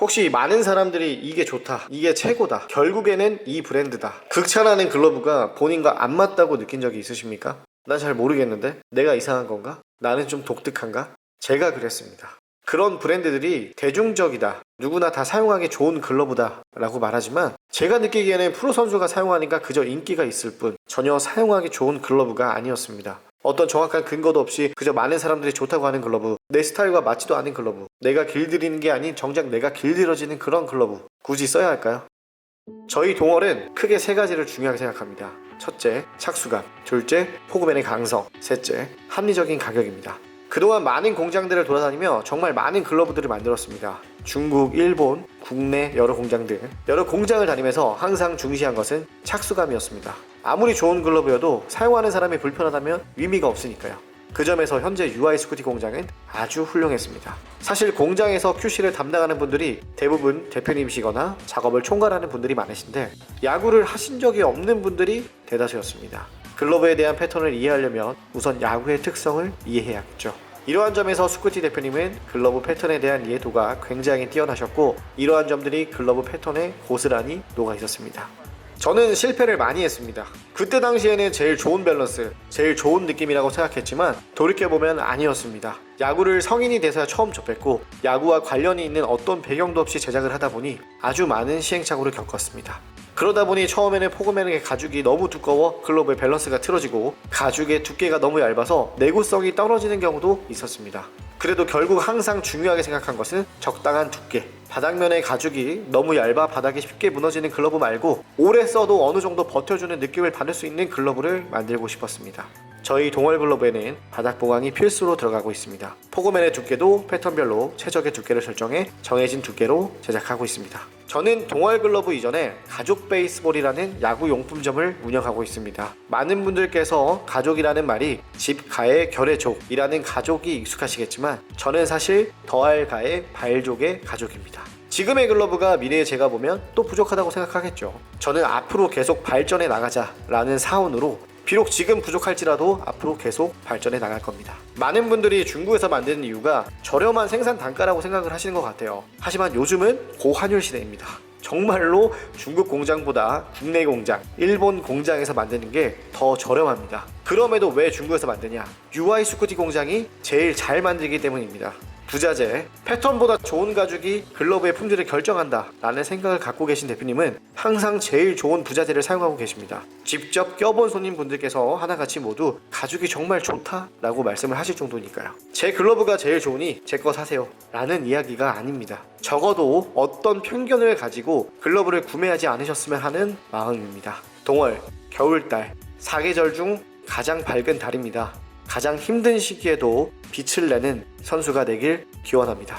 혹시 많은 사람들이 이게 좋다, 이게 최고다, 결국에는 이 브랜드다. 극찬하는 글러브가 본인과 안 맞다고 느낀 적이 있으십니까? 난 잘 모르겠는데? 내가 이상한 건가? 나는 좀 독특한가? 제가 그랬습니다. 그런 브랜드들이 대중적이다. 누구나 다 사용하기 좋은 글러브다. 라고 말하지만 제가 느끼기에는 프로 선수가 사용하니까 그저 인기가 있을 뿐 전혀 사용하기 좋은 글러브가 아니었습니다. 어떤 정확한 근거도 없이 그저 많은 사람들이 좋다고 하는 글러브, 내 스타일과 맞지도 않은 글러브, 내가 길들이는 게 아닌 정작 내가 길들여지는 그런 글러브, 굳이 써야 할까요? 저희 동월은 크게 세 가지를 중요하게 생각합니다. 첫째, 착수감. 둘째, 포그맨의 강성. 셋째, 합리적인 가격입니다. 그동안 많은 공장들을 돌아다니며 정말 많은 글러브들을 만들었습니다. 중국, 일본, 국내 여러 공장들, 여러 공장을 다니면서 항상 중시한 것은 착수감이었습니다. 아무리 좋은 글러브여도 사용하는 사람이 불편하다면 의미가 없으니까요. 그 점에서 현재 UI 스쿠티 공장은 아주 훌륭했습니다. 사실 공장에서 QC를 담당하는 분들이 대부분 대표님이시거나 작업을 총괄하는 분들이 많으신데 야구를 하신 적이 없는 분들이 대다수였습니다. 글러브에 대한 패턴을 이해하려면 우선 야구의 특성을 이해해야겠죠. 이러한 점에서 스쿠티 대표님은 글러브 패턴에 대한 이해도가 굉장히 뛰어나셨고 이러한 점들이 글러브 패턴에 고스란히 녹아 있었습니다. 저는 실패를 많이 했습니다. 그때 당시에는 제일 좋은 밸런스, 제일 좋은 느낌이라고 생각했지만 돌이켜보면 아니었습니다. 야구를 성인이 돼서야 처음 접했고 야구와 관련이 있는 어떤 배경도 없이 제작을 하다 보니 아주 많은 시행착오를 겪었습니다. 그러다 보니 처음에는 포그맨의 가죽이 너무 두꺼워 글러브의 밸런스가 틀어지고 가죽의 두께가 너무 얇아서 내구성이 떨어지는 경우도 있었습니다. 그래도 결국 항상 중요하게 생각한 것은 적당한 두께. 바닥면의 가죽이 너무 얇아 바닥이 쉽게 무너지는 글러브 말고 오래 써도 어느 정도 버텨주는 느낌을 받을 수 있는 글러브를 만들고 싶었습니다. 저희 동월 글러브에는 바닥 보강이 필수로 들어가고 있습니다. 포그맨의 두께도 패턴별로 최적의 두께를 설정해 정해진 두께로 제작하고 있습니다. 저는 동월 글러브 이전에 가족 베이스볼이라는 야구 용품점을 운영하고 있습니다. 많은 분들께서 가족이라는 말이 집 가의 결의족이라는 가족이 익숙하시겠지만 저는 사실 더할 가의 발족의 가족입니다. 지금의 글러브가 미래의 제가 보면 또 부족하다고 생각하겠죠. 저는 앞으로 계속 발전해 나가자라는 사원으로 비록 지금 부족할지라도 앞으로 계속 발전해 나갈 겁니다. 많은 분들이 중국에서 만드는 이유가 저렴한 생산 단가라고 생각을 하시는 것 같아요. 하지만 요즘은 고환율 시대입니다. 정말로 중국 공장보다 국내 공장, 일본 공장에서 만드는 게 더 저렴합니다. 그럼에도 왜 중국에서 만드냐? UI 스쿠티 공장이 제일 잘 만들기 때문입니다. 부자재, 패턴보다 좋은 가죽이 글러브의 품질을 결정한다 라는 생각을 갖고 계신 대표님은 항상 제일 좋은 부자재를 사용하고 계십니다. 직접 껴본 손님분들께서 하나같이 모두 가죽이 정말 좋다 라고 말씀을 하실 정도니까요. 제 글러브가 제일 좋으니 제 거 사세요 라는 이야기가 아닙니다. 적어도 어떤 편견을 가지고 글러브를 구매하지 않으셨으면 하는 마음입니다. 동월, 겨울달, 사계절 중 가장 밝은 달입니다. 가장 힘든 시기에도 빛을 내는 선수가 되길 기원합니다.